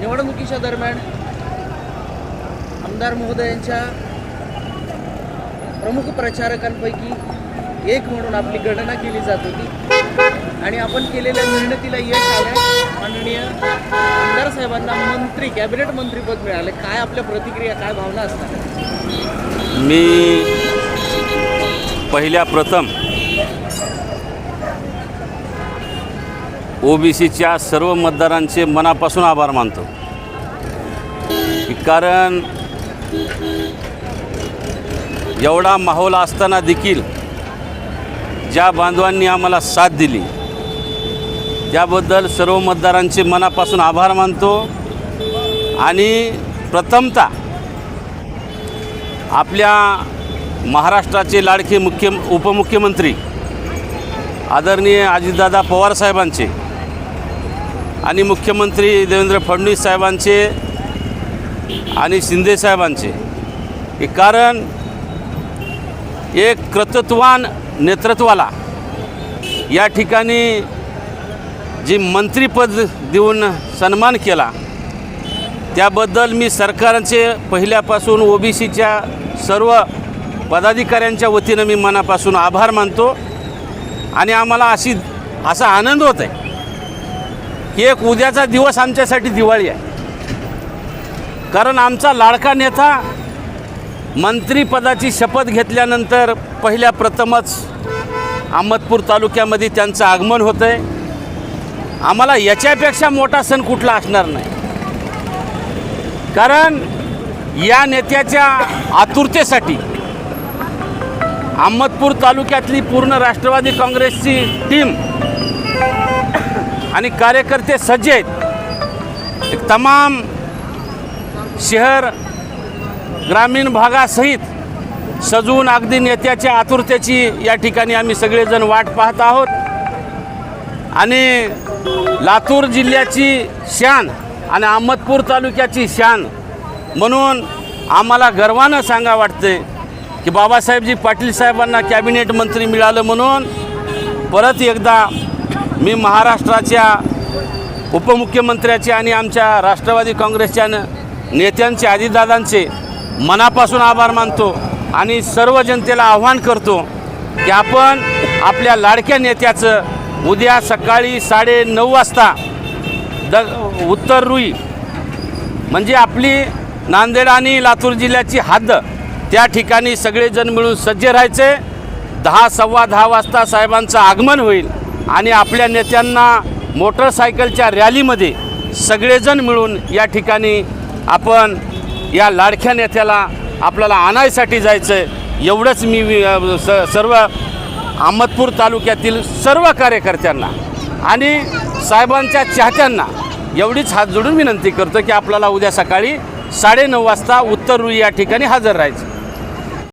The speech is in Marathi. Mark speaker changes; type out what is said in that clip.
Speaker 1: निवडणुकीच्या दरम्यान आमदार महोदयांच्या प्रमुख प्रचारकांपैकी एक म्हणून आपली गणना केली जात होती. आणि आपण केलेल्या मेहनतीला यश आलं माननीय आमदार साहेबांना मंत्री कॅबिनेट मंत्रीपद मिळालं. काय आपल्या प्रतिक्रिया काय भावना असतात?
Speaker 2: मी पहिल्या प्रथम ओबीसीच्या सर्व मतदारांचे मनापासून आभार मानतो. कारण एवढा माहोल असताना देखील ज्या बांधवांनी आम्हाला साथ दिली त्याबद्दल सर्व मतदारांचे मनापासून आभार मानतो. आणि प्रथमतः आपल्या महाराष्ट्राचे लाडके मुख्य उपमुख्यमंत्री आदरणीय अजितदादा पवार साहेबांचे आणि मुख्यमंत्री देवेंद्र फडणवीस साहेबांचे आणि शिंदे साहेबांचे. हे कारण एक कर्तृत्वान नेतृत्वाला या ठिकाणी जी मंत्रीपद देऊन सन्मान केला त्याबद्दल मी सरकारचे पहिल्यापासून ओ बी सीच्या सर्व पदाधिकाऱ्यांच्या वतीनं मी मनापासून आभार मानतो आणि आम्हाला अशी असा आनंद होत आहे. एक उद्याचा दिवस आमच्यासाठी दिवाळी आहे. कारण आमचा लाडका नेता मंत्रीपदाची शपथ घेतल्यानंतर पहिल्या प्रथमच अहमदपूर तालुक्यामध्ये त्यांचं आगमन होतं आहे आम्हाला याच्यापेक्षा मोठा सण कुठला असणार नाही. कारण या नेत्याच्या आतुरतेसाठी अहमदपूर तालुक्यातली पूर्ण राष्ट्रवादी काँग्रेसची टीम आणि कार्यकर्ते सज्ज आहेत. तमाम शहर ग्रामीण भागासहित सजून अगदी नेत्याच्या आतुरतेची या ठिकाणी आम्ही सगळेजण वाट पाहत आहोत. आणि लातूर जिल्ह्याची शान आणि अहमदपूर तालुक्याची शान म्हणून आम्हाला गर्वानं सांगा वाटते की बाबासाहेबजी पाटील साहेबांना कॅबिनेट मंत्री मिळालं म्हणून परत एकदा मी महाराष्ट्राच्या उपमुख्यमंत्र्याचे आणि आमच्या राष्ट्रवादी काँग्रेसच्या न- नेत्यांचे अजितदादांचे मनापासून आभार मानतो आणि सर्व जनतेला आव्हान करतो की आपण आपल्या लाडक्या नेत्याचं उद्या सकाळी साडे नऊ वाजता द उत्तर रुई म्हणजे आपली नांदेड आणि लातूर जिल्ह्याची हद्द त्या ठिकाणी सगळेजण मिळून सज्ज राहायचे. दहा सव्वा दहा वाजता साहेबांचं आगमन होईल. आणि आपल्या नेत्यांना मोटरसायकलच्या रॅलीमध्ये सगळेजण मिळून या ठिकाणी आपण या लाडक्या नेत्याला आपल्याला आणायसाठी जायचं आहे एवढंच मी स सर्व अहमदपूर तालुक्यातील सर्व कार्यकर्त्यांना आणि साहेबांच्या चाहत्यांना एवढीच हात जोडून विनंती करतो की आपल्याला उद्या सकाळी साडेनऊ वाजता उत्तर रुई या ठिकाणी हजर राहायचं.